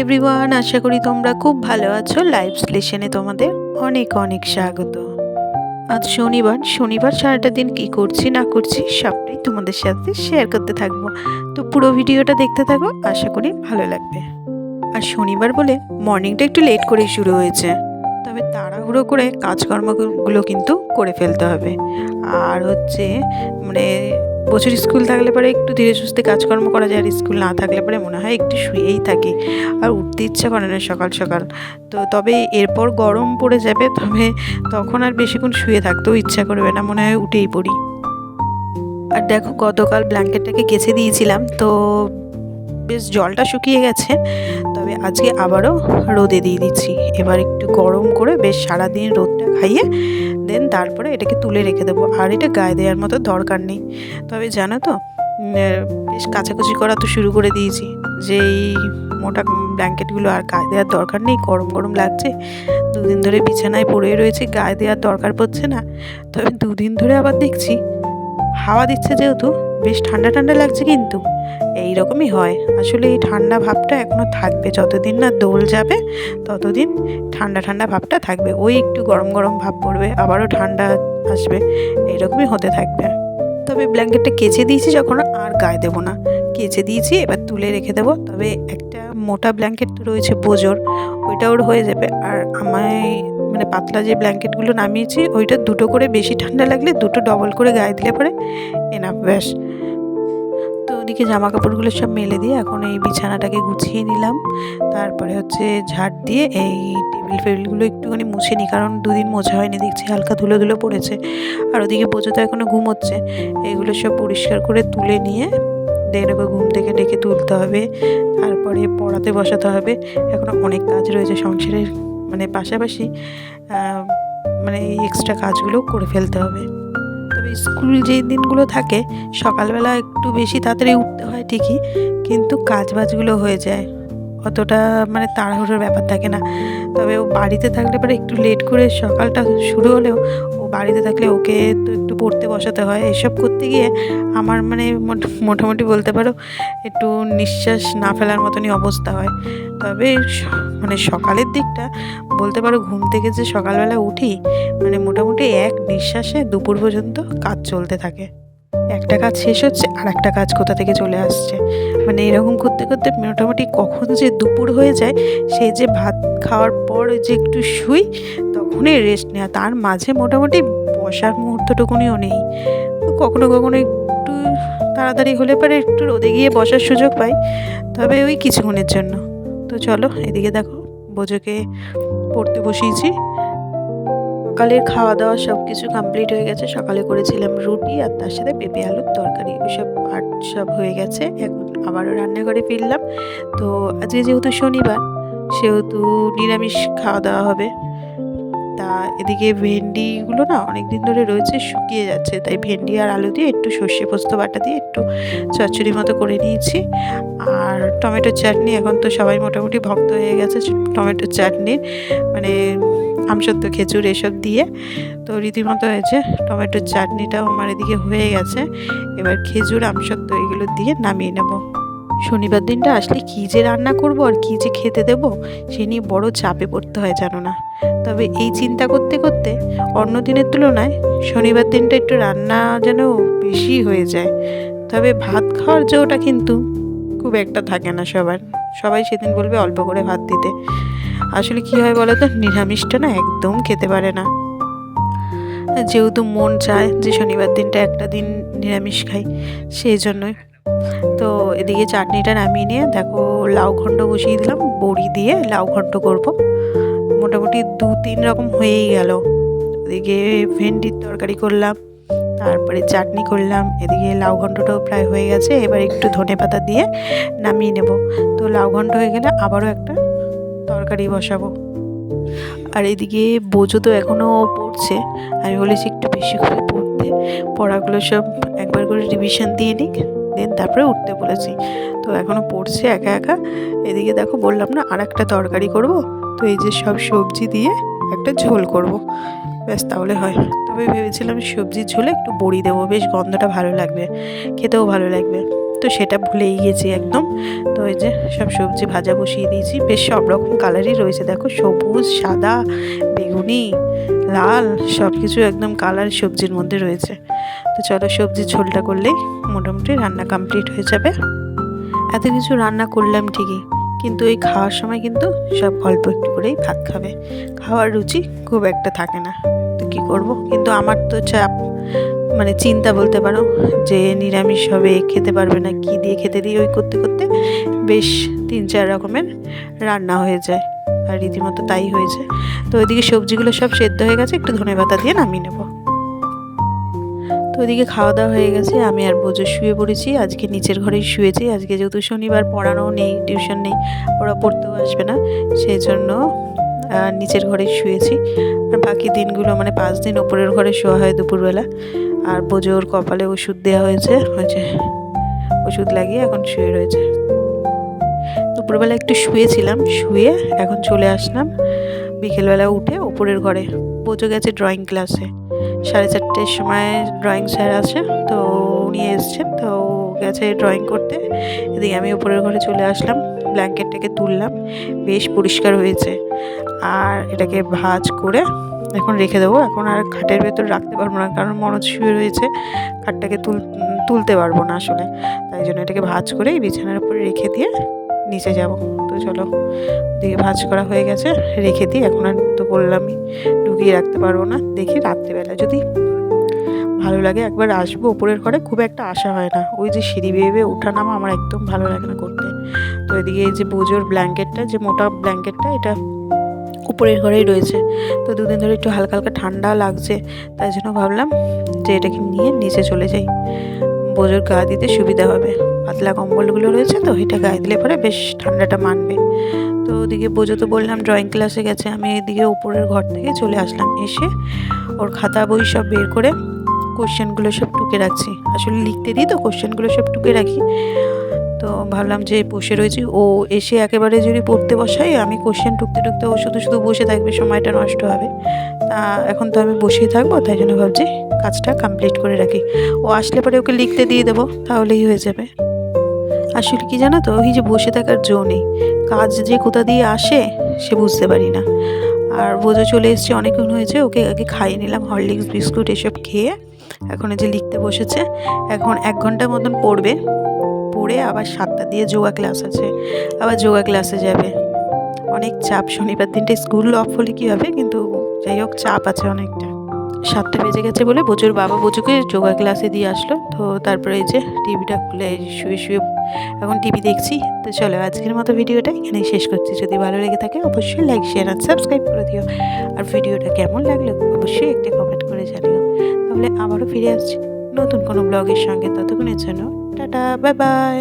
Everyone আশা করি তোমরা খুব ভালো আছো। লাইভ স্টেশনে তোমাদের অনেক অনেক স্বাগত। আজ শনিবার শনিবার সারাটা দিন কি করছি, না করছি, সবটাই তোমাদের সাথে শেয়ার করতে থাকব। তো পুরো ভিডিওটা দেখতে থাকো, আশা করি ভালো লাগবে। আর শনিবার বলে মর্নিংটা একটু লেট করেই শুরু হয়েছে। তবে তাড়াহুড়ো করে কাজকর্মগুলো কিন্তু করে ফেলতে হবে। আর হচ্ছে মানে বছর স্কুল থাকলে পরে একটু ধীরে সুস্থে কাজকর্ম করা যায়, আর স্কুল না থাকলে পরে মনে হয় একটু শুয়েই থাকি। আর উঠতে ইচ্ছা করে না সকাল সকাল। তো তবে এরপর গরম পড়ে যাবে, তবে তখন আর বেশিক্ষণ শুয়ে থাকতেও ইচ্ছা করবে না, মনে হয় উঠেই পড়ি। আর দেখো, গতকাল ব্ল্যাঙ্কেটটাকে কেচে দিয়েছিলাম, তো বেশ জলটা শুকিয়ে গেছে। তবে আজকে আবারও রোদে দিয়ে দিচ্ছি। এবার একটু গরম করে বেশ সারাদিন রোদটা খাইয়ে দেন তারপরে এটাকে তুলে রেখে দেবো। আর এটা গায়ে দেওয়ার মতো দরকার নেই। তবে জানো তো বেশ কাচাকুচি করা তো শুরু করে দিয়েছি। যে এই মোটা ব্ল্যাঙ্কেটগুলো আর গায়ে দেওয়ার দরকার নেই, গরম গরম লাগছে। দুদিন ধরে বিছানায় পড়ে রয়েছে, গায়ে দেওয়ার দরকার পড়ছে না। তবে দুদিন ধরে আবার দেখছি, হাওয়া দিচ্ছে যেহেতু বেশ ঠান্ডা ঠান্ডা লাগছে কিন্তু। এই রকমই হয়। আসলে এই ঠান্ডা ভাবটা এখনও থাকবে। যতদিন না দোল যাবে, ততদিন ঠান্ডা ঠান্ডা ভাবটা থাকবে। ওই একটু গরম গরম ভাব পড়বে, আবারও ঠান্ডা আসবে। এইরকমই হতে থাকবে। তবে ব্ল্যাঙ্কেটটা কেচে দিয়েছি যখন, আর গায়ে দেবো না। কেচে দিয়েছি, এবার তুলে রেখে দেবো। তবে একটা মোটা ব্ল্যাঙ্কেট তো রয়েছে বোজোর ওইটা ওর হয়ে যাবে। আর আমায় মানে পাতলা যে ব্ল্যাঙ্কেটগুলো নামিয়েছি, ওইটা দুটো করে বেশি ঠান্ডা লাগলে দুটো ডবল করে গায়ে দিলে পরে এনাফ ব্যাস। তো ওদিকে জামা কাপড়গুলো সব মেলে দিয়ে এখন এই বিছানাটাকে গুছিয়ে নিলাম। তারপরে হচ্ছে ঝাড় দিয়ে এই টেবিল ফেবিলগুলো একটুখানি মুছে নিই, কারণ দুদিন মোছা হয়নি, দেখছি হালকা ধুলো ধুলো পড়েছে। আর ওদিকে বোঝো তো এখনও ঘুমোচ্ছে। এগুলো সব পরিষ্কার করে তুলে নিয়ে ওকে ঘুম থেকে ডেকে তুলতে হবে। তারপরে পড়াতে বসাতে হবে। এখনও অনেক কাজ রয়েছে সংসারের মানে পাশাপাশি মানে এই এক্সট্রা কাজগুলো করে ফেলতে হবে। স্কুল যেই দিনগুলো থাকে, সকালবেলা একটু বেশি তাড়াতাড়ি উঠতে হয় ঠিকই, কিন্তু কাজ বাজগুলো হয়ে যায়। অতটা মানে তাড়াহুড়োর ব্যাপার থাকে না। তবে ও বাড়িতে থাকলে পরে একটু লেট করে সকালটা শুরু হলেও ও বাড়িতে থাকলে ওকে তো একটু পড়তে বসাতে হয়। এসব করতে গিয়ে আমার মানে মোট- মোটামুটি বলতে পারো একটু নিঃশ্বাস না ফেলার মতনই অবস্থা হয়। তবে মানে সকালের দিকটা বলতে পারো ঘুম থেকে যে সকালবেলা উঠি মানে মোটামুটি এক নিঃশ্বাসে দুপুর পর্যন্ত কাজ চলতে থাকে। একটা কাজ শেষ হচ্ছে আর একটা কাজ কোথা থেকে চলে আসছে। মানে এরকম করতে করতে মোটামুটি কখন যে দুপুর হয়ে যায় সেই যে ভাত খাওয়ার পর যে একটু শুই, তখনই রেস্ট নেওয়া। তার মাঝে মোটামুটি বসার মুহূর্তটুকুনিও নেই। কখনো কখনো একটু তাড়াতাড়ি হলে পরে একটু রোদে গিয়ে বসার সুযোগ পাই, তবে ওই কিছুক্ষণের জন্য। তো চলো, এদিকে দেখো বোঝোকে পড়তে বসিয়েছি। সকালের খাওয়া দাওয়া সব কিছু কমপ্লিট হয়ে গেছে। সকালে করেছিলাম রুটি আর তার সাথে পেঁপে আলুর তরকারি। ওইসব পাট সব হয়ে গেছে। এখন আবারও রান্নাঘরে ফিরলাম। তো আজকে যেহেতু শনিবার সেহেতু নিরামিষ খাওয়া দাওয়া হবে। তা এদিকে ভেন্ডিগুলো না অনেক দিন ধরে রয়েছে, শুকিয়ে যাচ্ছে। তাই ভেন্ডি আর আলু দিয়ে একটু সর্ষে পোস্ত বাটা দিয়ে একটু চচ্চড়ি মতো করে নিয়েছি। আর টমেটোর চাটনি এখন তো সবাই মোটামুটি ভক্ত হয়ে গেছে টমেটোর চাটনির মানে আমসত্ব খেজুর এসব দিয়ে। তো রীতিমতো হয়েছে টমেটোর চাটনিটাও আমার এদিকে হয়ে গেছে। এবার খেজুর আমসত্ব এগুলো দিয়ে নামিয়ে নেব। শনিবার দিনটা আসলে কী যে রান্না করব আর কী যে খেতে দেবো, সে নিয়ে বড় চাপে পড়তে হয় জানো না। তবে এই চিন্তা করতে করতে অন্য দিনের তুলনায় শনিবার দিনটা একটু রান্না যেন বেশি হয়ে যায়। তবে ভাত খাওয়ার যে ওটা কিন্তু খুব একটা থাকে না সবার। সবাই সেদিন বলবে অল্প করে ভাত দিতে। আসলে কি হয় বলো তো নিরামিষটা না একদম খেতে পারে না। যেহেতু মন চায় যে শনিবার দিনটা একটা দিন নিরামিষ খাই, সেই জন্যই তো এদিকে চাটনিটা নামিয়ে নিয়ে দেখো লাউ ঘণ্ট বসিয়ে দিলাম, বড়ি দিয়ে লাউ ঘণ্ট করব। মোটামুটি দু তিন রকম হয়েই গেল। এদিকে ভেন্ডির তরকারি করলাম, তারপরে চাটনি করলাম, এদিকে লাউ ঘণ্টটাও প্রায় হয়ে গেছে, এবার একটু ধনে পাতা দিয়ে নামিয়ে নেব। তো লাউ ঘণ্ট হয়ে গেলে আবারও একটা তরকারি বসাবো। আর এদিকে বোঝো তো এখনও পড়ছে, আমি বলেছি একটু বেশি করে পড়তে। পড়াগুলো সব একবার করে রিভিশন দিয়ে নিক। দেন তারপরে উঠতে বলেছি। তো এখনও পড়ছে একা একা। এদিকে দেখো বললাম না আর একটা তরকারি করব। তো এই যে সব সবজি দিয়ে একটা ঝোল করব। ব্যাস তাহলে হয়। তবে ভেবেছিলাম সবজির ঝোলে একটু বড়ি দেবো। বেশ গন্ধটা ভালো লাগবে। খেতেও ভালো লাগবে। তো সেটা ভুলেই গেছি একদম। তো ওই যে সব সবজি ভাজা বসিয়ে দিয়েছি। বেশ সব রকম কালারই রয়েছে। দেখো সবুজ, সাদা, বেগুনি, লাল সব কিছু একদম কালার সবজির মধ্যে রয়েছে। তো চলো সবজির ঝোলটা করলেই মোটামুটি রান্না কমপ্লিট হয়ে যাবে। এত কিছু রান্না করলাম ঠিকই, কিন্তু এই খাওয়ার সময় কিন্তু সব অল্প একটু করেই ভাত খাবে। খাওয়ার রুচি খুব একটা থাকে না। তো কী করব? কিন্তু আমার তো চাপ। মানে চিন্তা বলতে পারো যে নিরামিষ হবে, খেতে পারবে না, কি দিয়ে খেতে দিয়ে ওই করতে করতে বেশ তিন চার রকমের রান্না হয়ে যায় আর রীতিমতো তাই হয়েছে তো ওইদিকে সবজিগুলো সব সেদ্ধ হয়ে গেছে, একটু ধনে পাতা দিয়ে নামিয়ে নেব। তো ওইদিকে খাওয়া দাওয়া হয়ে গেছে, আমি আর বোঝো শুয়ে পড়েছি, আজকে নিচের ঘরেই শুয়েছি। আজকে যেহেতু শনিবার পড়ানো নেই, টিউশন নেই, ওরা পড়তেও আসবে না, সেই জন্য নিচের ঘরে শুয়েছি। আর বাকি দিনগুলো মানে পাঁচ দিন ওপরের ঘরে শোয়া হয় দুপুরবেলা। আর বোঝোর কপালে ওষুধ দেওয়া হয়েছে হয়েছে। ওষুধ লাগিয়ে এখন শুয়ে রয়েছে। দুপুরবেলা একটু শুয়েছিলাম, শুয়ে এখন চলে আসলাম। বিকেলবেলা উঠে ওপরের ঘরে। বোঝো গেছে ড্রয়িং ক্লাসে সাড়ে চারটের সময় ড্রয়িং স্যার আছে, তো উনি এসছেন, তো গেছে ড্রয়িং করতে। এদিকে আমি উপরের ঘরে চলে আসলাম ব্ল্যাঙ্কেটটাকে তুললাম। বেশ পরিষ্কার হয়েছে। আর এটাকে ভাজ করে এখন রেখে দেবো। এখন আর খাটের ভেতর রাখতে পারব না, কারণ মনোজ শুয়ে রয়েছে। খাটটাকে তুল, তুলতে পারব না আসলে। তাই জন্য এটাকে ভাজ করে বিছানার উপরে রেখে দিয়ে নিচে যাব। তো চলো দিকে ভাজ করা হয়ে গেছে, রেখে দিই এখন আর তো বললামই ঢুকিয়ে রাখতে পারব না। দেখি রাত্রেবেলা যদি ভালো লাগে একবার আসব। উপরের ঘরে খুব একটা আশা হয় না। ওই যে সিঁড়ি বেয়ে বেয়ে ওঠা নামা আমার একদম ভালো লাগে না করতে। তো এদিকে এই যে বোজোর ব্ল্যাঙ্কেটটা যে মোটা ব্ল্যাঙ্কেটটা এটা উপরের ঘরেই রয়েছে। তো দুদিন ধরে একটু হালকা হালকা ঠান্ডা লাগছে, তাই জন্য ভাবলাম যে এটাকে নিয়ে নিচে চলে যাই। বোজোর গা দিতে সুবিধা হবে। পাতলা কম্বলগুলো রয়েছে তো, এটা গায়ে দিলে পরে বেশ ঠান্ডাটা মানবে। তো ওদিকে বোঝো তো বললাম ড্রয়িং ক্লাসে গেছে, আমি এদিকে উপরের ঘর থেকে চলে আসলাম। এসে ওর খাতা বই সব বের করে কোশ্চেনগুলো সব টুকে রাখছি। আসলে লিখতে দিই তো কোশ্চেনগুলো সব টুকে রাখি। তো ভাবলাম যে বসে রয়েছি। ও এসে একেবারে যদি পড়তে বসাই আমি কোশ্চেন টুকতে টুকতে ও শুধু শুধু বসে থাকবে, সময়টা নষ্ট হবে। তা এখন তো আমি বসেই থাকব, তাই জন্য ভাবছি কাজটা কমপ্লিট করে রাখি। ও আসলে পরে ওকে লিখতে দিয়ে দেবো, তাহলেই হয়ে যাবে। আসলে কি জানো তো ওই যে বসে থাকার জো নেই। কাজ যে কোথা দিয়ে আসে, সে বুঝতে পারি না। আর বোঝো চলে এসছে, অনেকক্ষণ হয়েছে, ওকে আগে খাইয়ে নিলাম, হরলিক্স, বিস্কুট, এসব খেয়ে। এখন যে লিখতে বসেছে, এখন এক ঘণ্টা মতন পড়বে। পড়ে আবার সাতটা দিয়ে যোগা ক্লাস আছে। আবার যোগা ক্লাসে যাবে। অনেক চাপ, শনিবার দিনটা স্কুল অফ হলে কী হবে? কিন্তু যাই হোক, চাপ আছে অনেকটা। সাতটা বেজে গেছে বলে বোঝোর বাবা বোঝোকে যোগা ক্লাসে দিয়ে আসলো। তো তারপরে এই যে টিভিটা খুলে শুয়ে শুয়ে এখন টিভি দেখছি। তো চলো আজকের মতো ভিডিওটা এখানেই শেষ করছি। যদি ভালো লেগে থাকে অবশ্যই লাইক, শেয়ার আর সাবস্ক্রাইব করে দিও। আর ভিডিওটা কেমন লাগল অবশ্যই একটা কমেন্ট করে জানিও। তাহলে আবারও ফিরে আসছি নতুন কোনো ব্লগের সঙ্গে। ততক্ষণের জন্য টাটা বাই বাই